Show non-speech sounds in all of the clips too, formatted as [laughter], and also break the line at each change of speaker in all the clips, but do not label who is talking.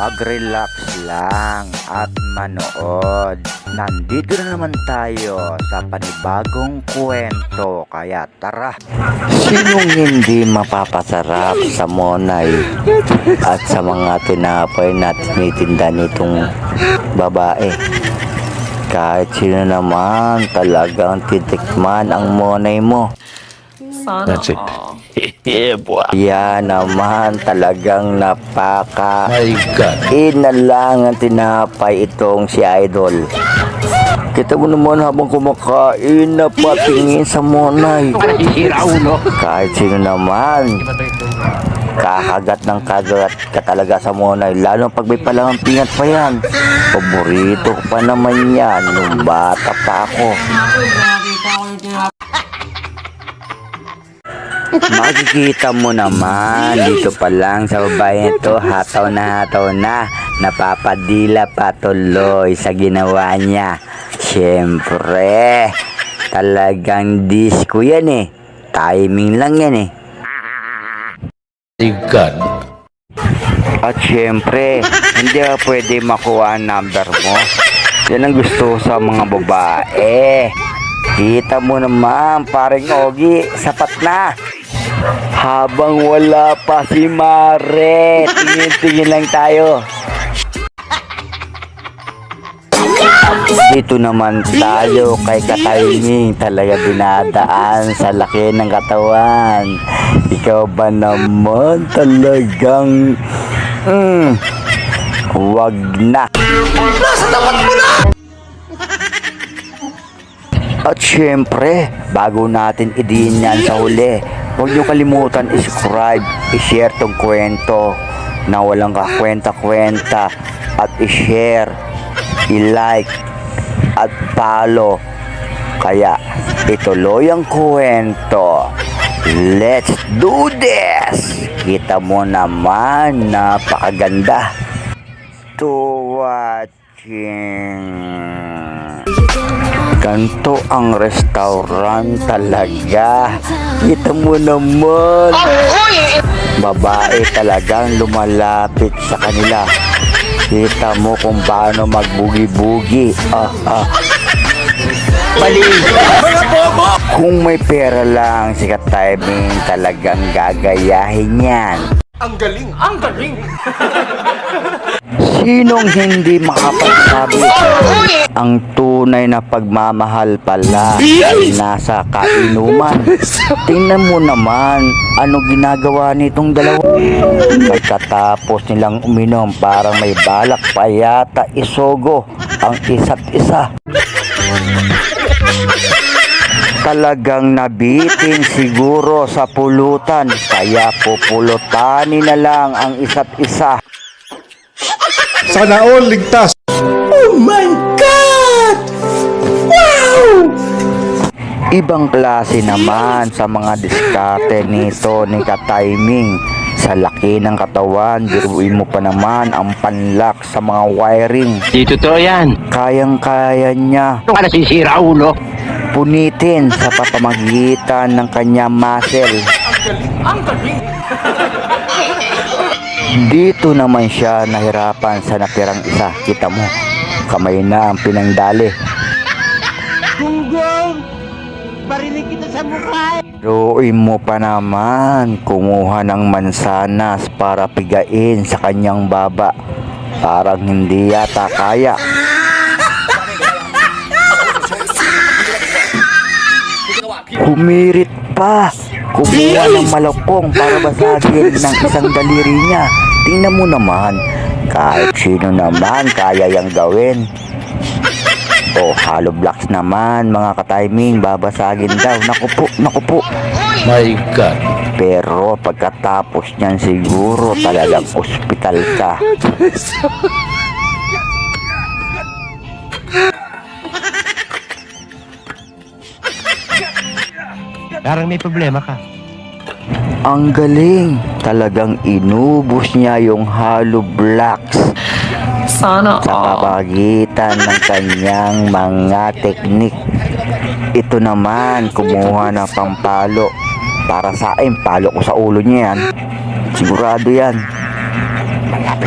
mag-relax lang at manood. Nandito na naman tayo sa panibagong kwento kaya tara. Sinong hindi mapapasarap sa Monay at sa mga tinapay na tinitinda nitong babae? Kahit sino naman talagang titikman ang Monay mo.
Sana
That's it.
all. [laughs]
yeah, boy.
Yan naman talagang napaka
My God.
Inalang ang tinapay itong si Idol. Kita mo naman habang kumakain na patingin sa monay. Kahit sino naman, kakagat ng kagat ka talaga sa monay. Lalo pag may palangang pingat pa yan. Paborito ko pa naman yan nung bata pa ako. Makikita mo naman dito pa lang sa babae ito hataw na hataw na. Napapadila patuloy sa ginawa niya. Syempre talagang disco yan eh. Timing lang yan eh.
God.
at syempre hindi ka pwede makuha ang number mo? Yan ang gusto sa mga babae. Kita mo naman paring Ogi sapat na Habang wala pa si Mare, tingin-tingin lang tayo. Dito naman tayo kay katiming talaga dinadaan sa laki ng katawan. Ikaw ba naman talagang... Mm, wag na. At syempre, bago natin idiin yan sa huli, huwag niyo kalimutan i-subscribe, i-share tong kwento na walang kakwenta-kwenta at i-share, i-like at follow. Kaya ituloy ang kwento. Let's do this! Kita mo naman, napakaganda. To watching. Ganto ang restaurant talaga. Kita mo naman. Babae talagang lumalapit sa kanila. Kita mo kung paano magbugi-bugi. Ah, [laughs] ah. Mali. Kung may pera lang, si Katiming talagang gagayahin yan.
Ang galing!
Sinong hindi makapagsabi ang tunay na pagmamahal pala ay nasa kainuman. Tingnan mo naman ano ginagawa nitong dalawa. Pagkatapos nilang uminom parang may balak pa yata isogo ang isa't isa. Talagang nabitin siguro sa pulutan kaya pupulutanin na lang ang isa't isa.
Sana all ligtas.
Ibang klase naman sa mga diskarte nito ni ka-timing. Sa laki ng katawan, biruin mo pa naman ang panlak sa mga wiring.
Di totoo yan.
Kayang-kaya niya
Ano ka nasisira ulo?
punitin sa papamagitan ng kanyang muscle.
Ang galing!
Dito naman siya nahirapan sa natirang isa. Kita mo, kamay na ang pinangdali. Ruin mo pa naman, kumuha ng mansanas para pigain sa kanyang baba. Parang hindi yata kaya. Humirit pa. Kumuha ng malakong para basagin ng isang daliri niya. Tingnan mo naman, kahit sino naman kaya yang gawin. O hollow blocks naman, mga katiming, babasagin daw. Naku po, naku po.
My God.
Pero pagkatapos niyan siguro talagang ospital ka.
Parang may problema ka.
Ang galing, talagang inubos niya yung hollow blocks
Sana
sa
all.
pagitan ng kanyang mga teknik. Ito naman, kumuha ng pampalo. Para sa akin, palo ko sa ulo niya yan. Sigurado yan.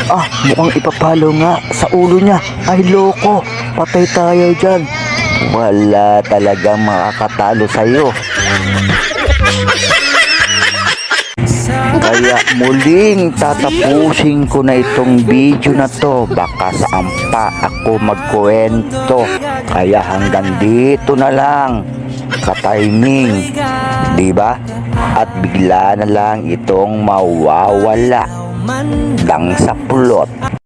Ah, mukhang ipapalo nga sa ulo niya. Ay, loko. Patay tayo dyan. Wala talagang makakatalo sa'yo. Kaya muling [laughs] tatapusin ko na itong video na to. Baka saan pa ako magkwento. Kaya hanggang dito na lang. Ka-timing. Ba? At bigla na lang itong mawawala. Dang sa pulot.